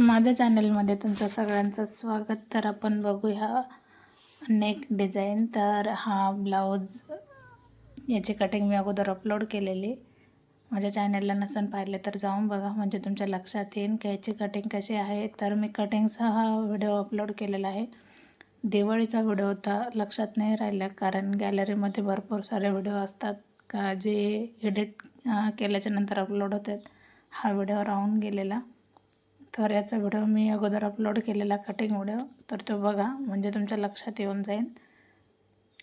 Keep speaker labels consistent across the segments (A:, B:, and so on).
A: माझ्या चॅनलमध्ये तुमचं सगळ्यांचं स्वागत. तर आपण बघूया नेक डिझाईन. तर हा ब्लाऊज याची कटिंग मी अगोदर अपलोड केलेली. माझ्या चॅनलला नसन पाहिले तर जाऊन बघा म्हणजे तुमच्या लक्षात येईल की याची कटिंग कशी आहे. तर मी कटिंगचा हा व्हिडिओ अपलोड केलेला आहे. दिवाळीचा व्हिडिओ होता लक्षात नाही राहिला कारण गॅलरीमध्ये भरपूर सारे व्हिडिओ असतात का जे एडिट केल्याच्यानंतर अपलोड होतात. हा व्हिडिओ राहून गेलेला. तर याचा व्हिडिओ मी अगोदर अपलोड केलेला कटिंग व्हिडिओ तर तो बघा म्हणजे तुमच्या लक्षात येऊन जाईल.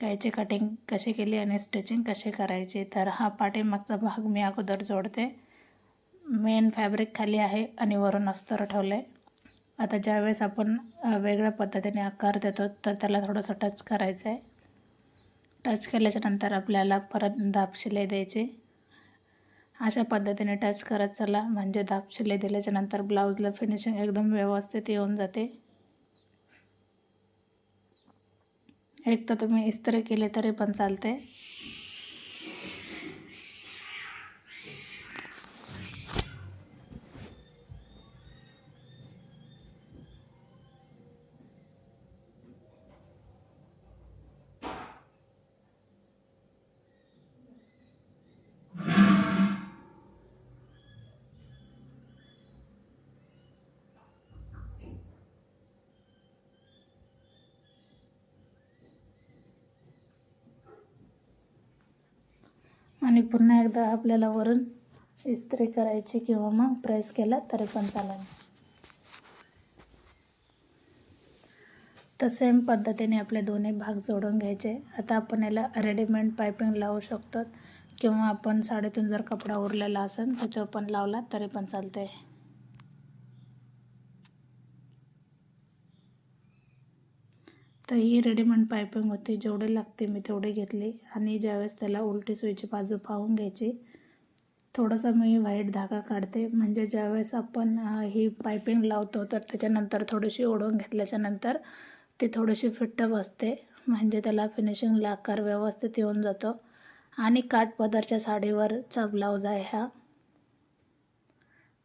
A: कायची कटिंग कशी केली आणि स्टिचिंग कशी करायची. तर हा पाठीमागचा भाग मी अगोदर जोडते. मेन फॅब्रिक खाली आहे आणि वरून अस्तर ठेवलं आहे आता ज्यावेळेस आपण वेगळ्या पद्धतीने आकार देतो तर त्याला थोडंसं टच करायचं आहे टच केल्याच्यानंतर आपल्याला परत दाब शिलाई द्यायची. अशा पद्धतीने टच करत चला. म्हणजे दाब शिलाई दिल्याच्यानंतर ब्लाऊजला फिनिशिंग एकदम व्यवस्थित येऊन जाते. एक तर तुम्ही इस्त्री केले तरी पण चालते. आणि पुन्हा एकदा आपल्याला वरून इस्त्री करायची किंवा मग प्रेस केला तरी पण चालेल. तर सेम पद्धतीने आपले दोन्ही भाग जोडून घ्यायचे. आता आपण याला रेडीमेड पायपिंग लावू शकतो. किंवा आपण साडीतून जर कपडा उरलेला असेल तर तो पण लावला तरी पण चालते तर ही रेडीमेड पायपिंग होती. जेवढे लागते मी तेवढे घेतली. आणि ज्यावेळेस त्याला उलटी सुईची बाजू पाहून घ्यायची थोडंसं मी व्हाईट धागा काढते. म्हणजे ज्यावेळेस आपण ही पायपिंग लावतो तर त्याच्यानंतर थोडीशी ओढून घेतल्याच्यानंतर ती थोडीशी फिट्ट बसते. म्हणजे त्याला फिनिशिंगला आकार व्यवस्थित येऊन जातो. आणि काठपदरच्या साडीवरचा ब्लाऊज आहे हा.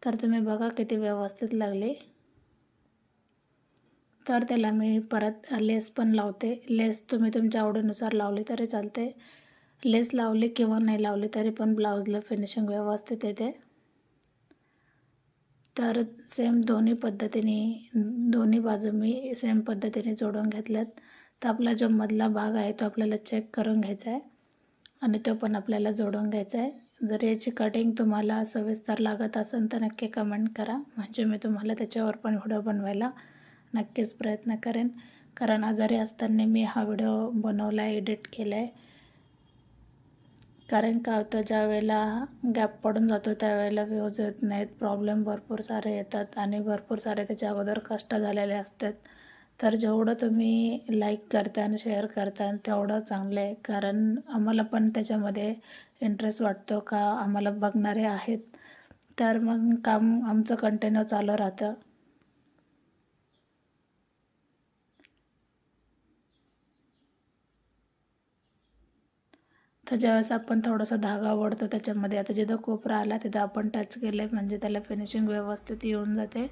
A: तर तुम्ही बघा किती व्यवस्थित लागली. तर त्याला मी परत लेस पण लावते. लेस तुम्ही तुमच्या आवडीनुसार लावली तरी चालते. लेस लावली किंवा नाही लावली तरी पण ब्लाऊजला फिनिशिंग व्यवस्थित येते. तर सेम दोन्ही पद्धतीने दोन्ही बाजू मी सेम पद्धतीने जोडून घेतल्यात. तर आपला जो मधला भाग आहे तो आपल्याला चेक करून घ्यायचा आहे. आणि तो पण आपल्याला जोडून घ्यायचा आहे. जर याची कटिंग तुम्हाला सविस्तर लागत असेल तर नक्की कमेंट करा. म्हणजे मी तुम्हाला त्याच्यावर पण व्हिडिओ बनवायला नक्कीच प्रयत्न करेन. कारण आजारी असताना मी हा व्हिडिओ बनवला आहे एडिट केला आहे कारण का होतं ज्या वेळेला गॅप पडून जातो त्यावेळेला व्ह्यूज येत नाहीत. प्रॉब्लेम भरपूर सारे येतात आणि भरपूर सारे त्याच्या अगोदर कष्ट झालेले असतात. तर जेवढं तुम्ही लाईक करता आणि शेअर करता तेवढं चांगलं आहे. कारण आम्हाला पण त्याच्यामध्ये इंटरेस्ट वाटतो का आम्हाला बघणारे आहेत. तर मग काम आमचं कंटिन्यू चालू राहतं. तर ज्यावेळेस आपण थोडासा धागा ओढतो त्याच्यामध्ये आता जिथं कोपरा आला तिथं आपण टच केले म्हणजे त्याला फिनिशिंग व्यवस्थित येऊन जाते.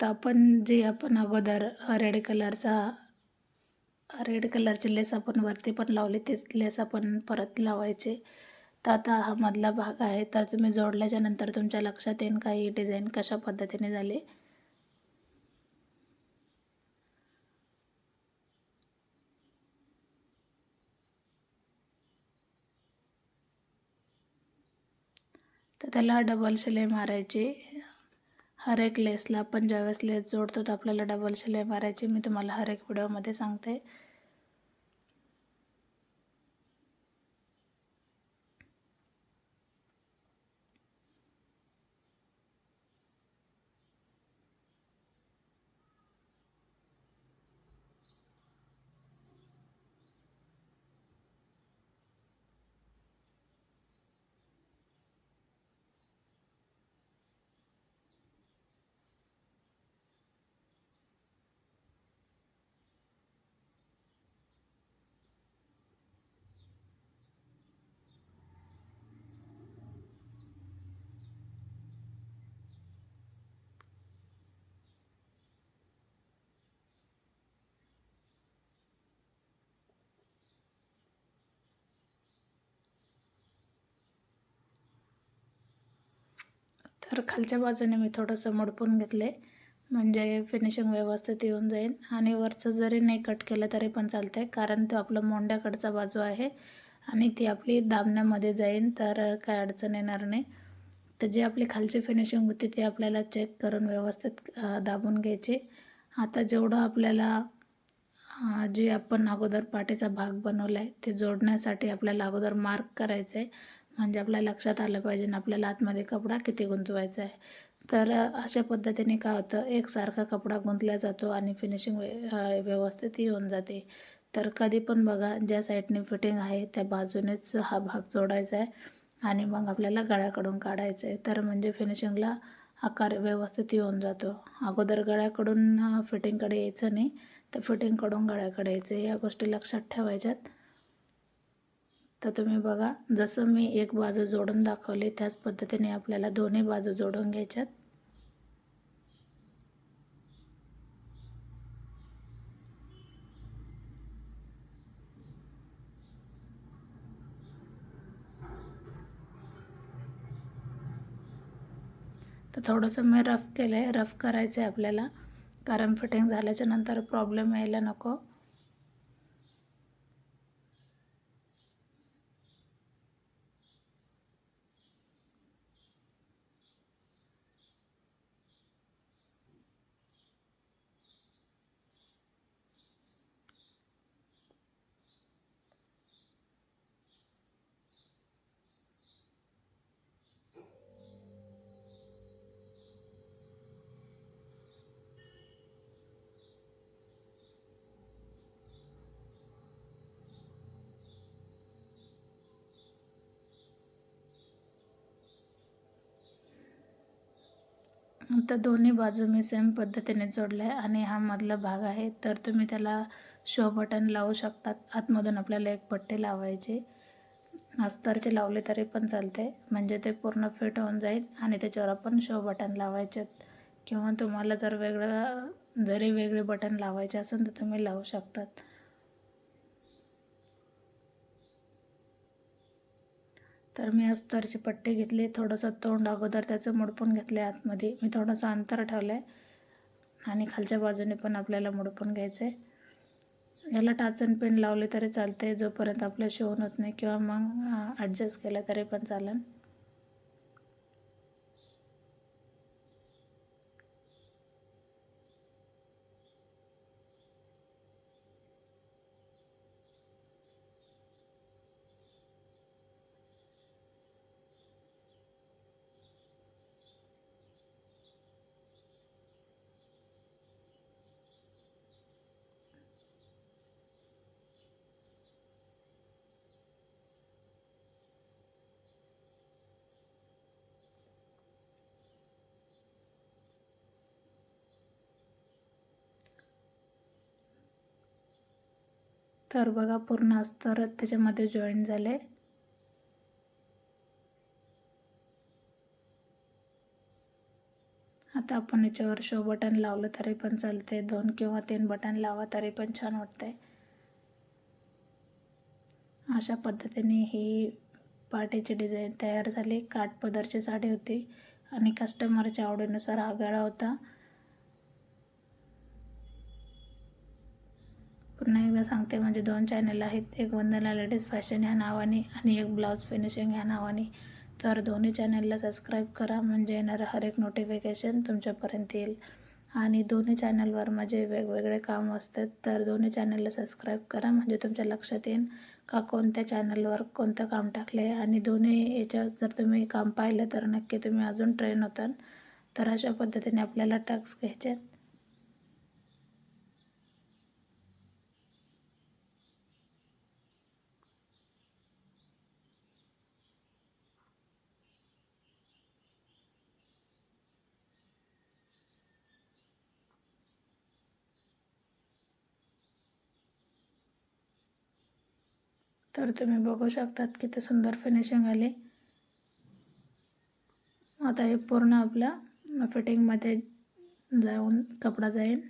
A: तर आपण जे आपण अगोदर रेड कलरचा रेड कलरची लेस आपण वरती पण लावली तेच लेस आपण परत लावायचे. तर आता हा मधला भाग आहे. तर तुम्ही जोडल्याच्या नंतर तुमच्या लक्षात येईल का ही डिझाईन कशा पद्धतीने झाली? तर त्याला डबल शिलाई मारायची. हर एक लेसला आपण ज्यावेळेस लेस जोडतो तर आपल्याला डबल शिलाई मारायची. मी तुम्हाला हर एक व्हिडिओमध्ये सांगते. तर खालच्या बाजूने मी थोडंसं मडपून घेतले. म्हणजे फिनिशिंग व्यवस्थित येऊन जाईल. आणि वरचं जरी नाही कट केलं तरी पण चालतं आहे कारण तो आपलं मोंड्याकडचा बाजू आहे. आणि ती आपली दाबण्यामध्ये जाईल तर काय अडचण येणार नाही. तर जी आपली खालची फिनिशिंग होती ती आपल्याला चेक करून व्यवस्थित दाबून घ्यायची. आता जेवढं आपल्याला जे आपण अगोदर पाठीचा भाग बनवला आहे ते जोडण्यासाठी आपल्याला अगोदर मार्क करायचं आहे म्हणजे आपल्या लक्षात आलं पाहिजे ना आपल्याला आतमध्ये कपडा किती गुंतवायचा आहे. तर अशा पद्धतीने काय होतं एकसारखा कपडा गुंतला जातो आणि फिनिशिंग व्यवस्थित येऊन जाते. तर कधी पण बघा ज्या साईडने फिटिंग आहे त्या बाजूनेच हा भाग जोडायचा आहे आणि मग आपल्याला गळ्याकडून काढायचं आहे. तर म्हणजे फिनिशिंगला आकार व्यवस्थित येऊन जातो. अगोदर गळ्याकडून फिटिंगकडे यायचं नाही तर फिटिंगकडून गळ्याकडे यायचं या गोष्टी लक्षात ठेवायच्यात. तर तुम्ही बघा जसं मी एक बाजू जोडून दाखवली त्याच पद्धतीने आपल्याला दोन्ही बाजू जोडून घ्यायच्यात. तर थोडंसं मी रफ केलं आहे रफ करायचं आहे आपल्याला. कारण फिटिंग झाल्याच्यानंतर प्रॉब्लेम यायला नको. तर दोन्ही बाजू मी सेम पद्धतीने जोडलं आहे आणि हा मधला भाग आहे. तर तुम्ही त्याला शो बटन लावू शकतात. आतमधून आपल्याला एक पट्टे लावायचे. अस्तरचे लावले तरी पण चालते. म्हणजे ते पूर्ण फिट होऊन जाईल आणि त्याच्यावर आपण शो बटन लावायचे. किंवा तुम्हाला जर वेगळं जरी वेगळे बटन लावायचे असेल तर तुम्ही लावू शकतात. तर मी अस्तरची पट्टी घेतली थोडंसं तोंड अगोदर त्याचं मुडपून घेतलं आहे आतमध्ये. मी थोडंसं अंतर ठेवलं आहे आणि खालच्या बाजूने पण आपल्याला मुडपून घ्यायचं आहे याला टाचन पेन लावले तरी चालते जोपर्यंत आपलं शिवून होत नाही किंवा मग ॲडजस्ट केलं तरी पण चालेल. तर बघा पूर्ण अस्तर त्याच्यामध्ये जॉईन झाले. आता आपण याच्यावर शो बटन लावलं तरी पण चालते. दोन किंवा तीन बटन लावा तरी पण छान वाटते अशा पद्धतीने ही पार्टीची डिझाईन तयार झाली. काठ पदरची साडी होती आणि कस्टमरच्या आवडीनुसार हा गळा होता. पुन्हा एकदा सांगते म्हणजे दोन चॅनल आहेत. एक वंदना लेडीज फॅशन ह्या नावाने आणि एक ब्लाऊज फिनिशिंग ह्या नावाने. तर दोन्ही चॅनलला सबस्क्राईब करा म्हणजे येणारं हर एक नोटिफिकेशन तुमच्यापर्यंत येईल. आणि दोन्ही चॅनलवर माझे वेगवेगळे काम असतात तर दोन्ही चॅनलला सबस्क्राईब करा म्हणजे तुमच्या लक्षात येईल का कोणत्या चॅनलवर कोणतं काम टाकले आणि दोन्ही याच्यात जर तुम्ही काम पाहिलं तर नक्की तुम्ही अजून ट्रेन होताल तर अशा पद्धतीने आपल्याला टॅक्स घ्यायचे तर तुम्ही बघू शकतात किती सुंदर फिनिशिंग आली. आता हे पूर्ण आपल्या फिटिंगमध्ये जाऊन कपडा जाईल.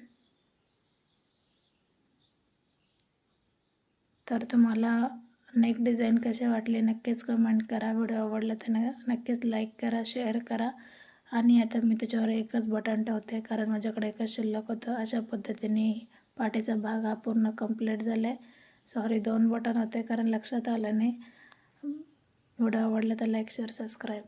A: तर तुम्हाला नेक डिझाईन कसे वाटले नक्कीच कमेंट करा. व्हिडिओ आवडला तर नक्कीच लाईक करा शेअर करा. आणि आता मी त्याच्यावर एकच बटन ठेवते कारण माझ्याकडे एकच शिल्लक होतं. अशा पद्धतीने पाठीचा भाग हा पूर्ण कंप्लीट झाला आहे सॉरी दोन बटन होते कारण लक्षात आलं नाही. व्हिडिओ आवडला तर लाईक शेअर सबस्क्राईब